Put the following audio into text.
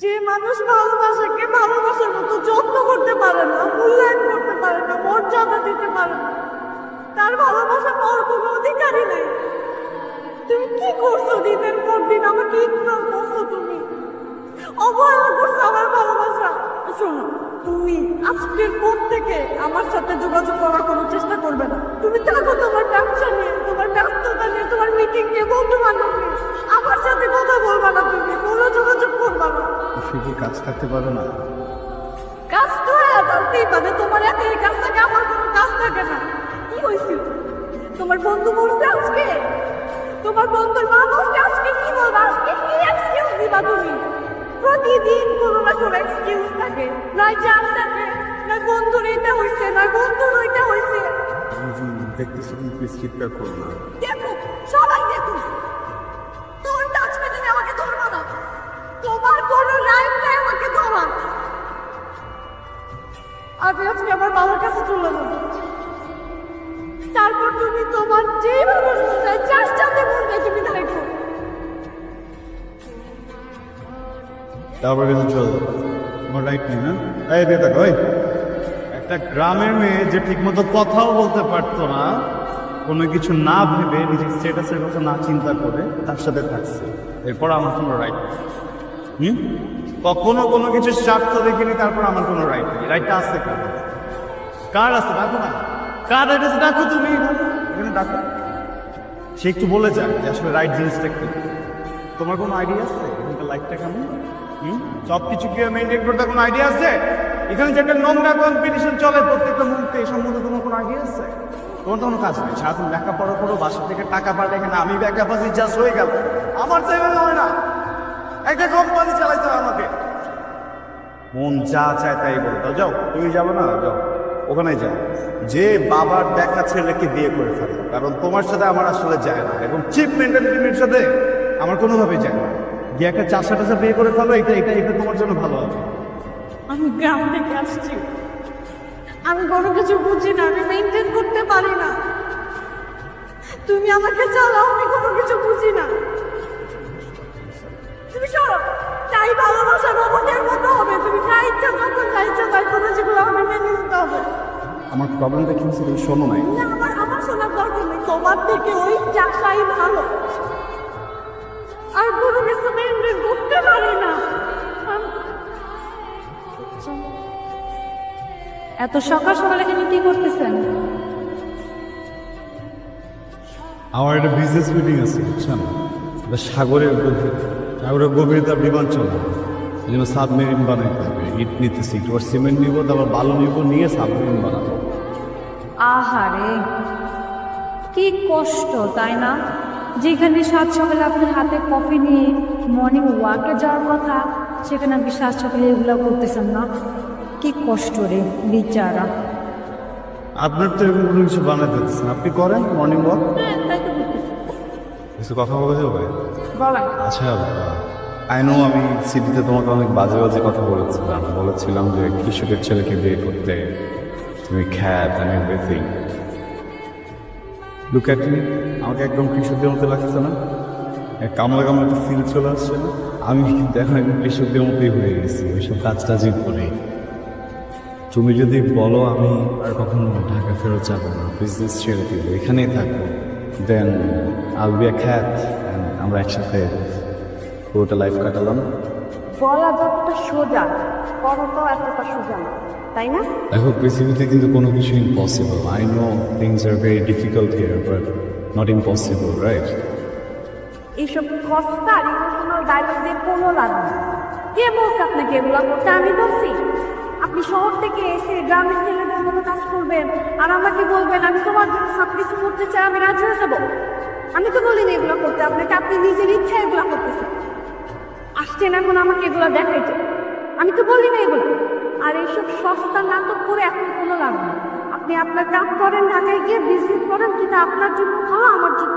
যে মানুষ ভালোবাসাকে ভালোবাসার মতো যত্ন করতে পারে না, মূল্যায়ন করতে পারে না, মর্যাদা দিতে পারে না, তার ভালোবাসা পাওয়ার কোনো অধিকারই নেই। তুমি কি করছ দিনের পর দিন? আমাকে ইগনোর করছ তুমি। অবহেলা করছ আমার ভালোবাসা। শোনো, তুমি আজকের পর থেকে আমার সাথে যোগাযোগ করার কোনো চেষ্টা করবে না। তুমি থাকো তোমার ব্যবসা নিয়ে, তোমার ব্যস্ততা নিয়ে, তোমার মিটিং নিয়ে বন্ধু বান্ধব নিয়ে। কাজ থাকতে পারে না। কাজ তো থাকতেই পারে তোমার এত এই কাজ থাকে আমার কোনো কাজ থাকে না। কি হয়েছিল তোমার বন্ধু বলছে আজকে? তোমার বন্ধুর মা বলছে আজকে কি বলব? আজকে কি এক্সকিউজ দিবা তুমি? প্রতিদিন কোনো না কোনো এক্সকিউজ থাকে। নয় জান থাকে নয় বন্ধুর এটা হয়েছে নয় বন্ধুর ওইটা হয়েছে দেখতেছি প্লিজ চিৎকার করো না দেখো সবাই আমি আজকে আমার বাবার কাছে চলে যাব তারপর তুমি তোমার যেভাবে মন চায় যার তুমি করো তারপর কিন্তু চল তোমার রাইট নেই না এই দে দেখো ওই। একটা গ্রামের মেয়ে যে ঠিকমতো কথাও বলতে পারতো না, কোনো কিছু না ভেবে নিজের স্ট্যাটাসের কথা না চিন্তা করে তার সাথে থাকছে। এরপর আমার কোনো রাইট হুম কখনো কোনো কিছু স্বার্থ দেখিনি, তারপর আমার কোনো রাইট নেই। রাইটটা আছে কার? কার আছে? ডাকো না। কার রাইট আছে? ডাকো তুমি। এখানে ডাকো। সে একটু বলে যাক যে আসলে রাইট জিনিসটা কি। তোমার কোনো আইডিয়া আছে? এখানকার লাইফটা কেমন? সব কিছু কি মেনটেন করতে কোনো আইডিয়া আছে? এখানে যে একটা নোংরা কম্পিটিশন চলে প্রত্যেকটা মুহূর্তে, এই সম্বন্ধে তোমার কোনো আইডিয়া আছে? তোমার তো কোনো কাজ নেই। সারাদিন লেখাপড়া করো বাসা থেকে টাকা পাঠায় এখানে আমি ব্যাকআপ আছি জাস্ট হয়ে গেল আমার চাইবে হয় না। একটা কোম্পানি চালাইতে হয় আমাকে। মন যা চায় তাই বলতো যাও তুমি যাব না? যাও ওখানে যাও। যে বাবার দেখা ছেলেকে বিয়ে করে ফেলো কারণ তোমার সাথে আমার আসলে যায় না। এবং চিপ মেন্টালিটির সাথে আমার কোনোভাবে যায় না। গিয়ে একটা চাষা টাষা বিয়ে করে ফেলো এটা এটা এটা তোমার জন্য ভালো হবে। আমি গ্রাম থেকে আসছি। আমি কোনো কিছু বুঝি না আমি মেনটেন করতে পারি না। তুমি আমাকে চালাও আমি কোনো কিছু বুঝি না। তুমি সরো। তাই ভালোবাসা রোবটের মতো হবে। তুমি যা ইচ্ছা যা ইচ্ছা তাই কোনো যেগুলো আমি মেনে নিতে হবে। আমার প্রবলেমটা কি হচ্ছে তুমি শোনো নাই। না আমার আমার শোনার দরকার নেই। তোমার থেকে ওই চাষাই ভালো। আর কোনো কিছু মেনটেন করতে পারি না। এত সকাল সকাল এখানে কি করতেছেন? আমার একটা বিজনেস মিটিং আছে বুঝছেন? সাগরের গভীর। সাগরের গভীরতা বিমান চলে জন্য সাবমেরিন বানাইতে হবে। ইট নিতেছি একটু সিমেন্ট নিব তারপর বালু নিব নিয়ে সাবমেরিন বানাবো। আহারে কি কষ্ট তাই না? যেখানে সাত সকালে আপনার হাতে কফি নিয়ে মর্নিং ওয়াকে যাওয়ার কথা সেখানে আপনি সাত সকালে এগুলো করতেছেন না? কি কষ্ট রে বিচারা। আপনার তো এরকম কোনো কিছু বানাতে আপনি করেন মর্নিং ওয়াক কিছু কথা বলা যাবে বলেন। আচ্ছা আই নো আমি সিটিতে তোমাকে অনেক বাজে বাজে কথা বলেছিলাম বলেছিলাম যে কৃষকের ছেলেকে বিয়ে করতে তুমি খ্যাত আমি এভরিথিং লুক অ্যাট মি আমাকে একদম কৃষকদের মতো লাগছে না। কামলা কামলা একটা ফিল চলে আসছে আমি কিন্তু এখন একদম কৃষকদের মতোই হয়ে গেছি ওইসব কাজ টাজই করে। তুমি যদি বলো আমি আর কখনো ঢাকা ফেরত যাব না বিজনেস ছেড়ে দিব এখানেই থাকব। দেন আল বি খ্যাত আমরা একসাথে পুরোটা লাইফ কাটালাম। বলা যতটা সোজা করো তো এতটা সোজা না তাই না? দেখো পৃথিবীতে কিন্তু কোনো কিছু impossible I know things R very difficult here but not impossible right এইসব কস্তা আর ইমোশনাল ডায়লগ দিয়ে কোনো লাভ নেই। কে বলছে আপনাকে এগুলো? করতে আমি বলছি। আপনি শহর থেকে এসে গ্রামের ছেলেদের মতো কাজ করবেন আর আমাকে বলবেন, আমি তোমার জন্য সব কিছু করতে চাই, আমি রাজি হয়ে যাব। আমি তো বলিনি এগুলো করতে, আপনাকে আপনি নিজের ইচ্ছা এগুলো করতেছেন। আসছেন এখন আমাকে এগুলো দেখাইতে। আমি তো বলি না এগুলো। আর এইসব সস্তা নাটক করে এখন কোনো লাভ নেই। আপনি আপনার কাজ করেন, ঢাকায় গিয়ে বিজনেস করেন কিন্তু আপনার জন্য ভালো, আমার জন্য।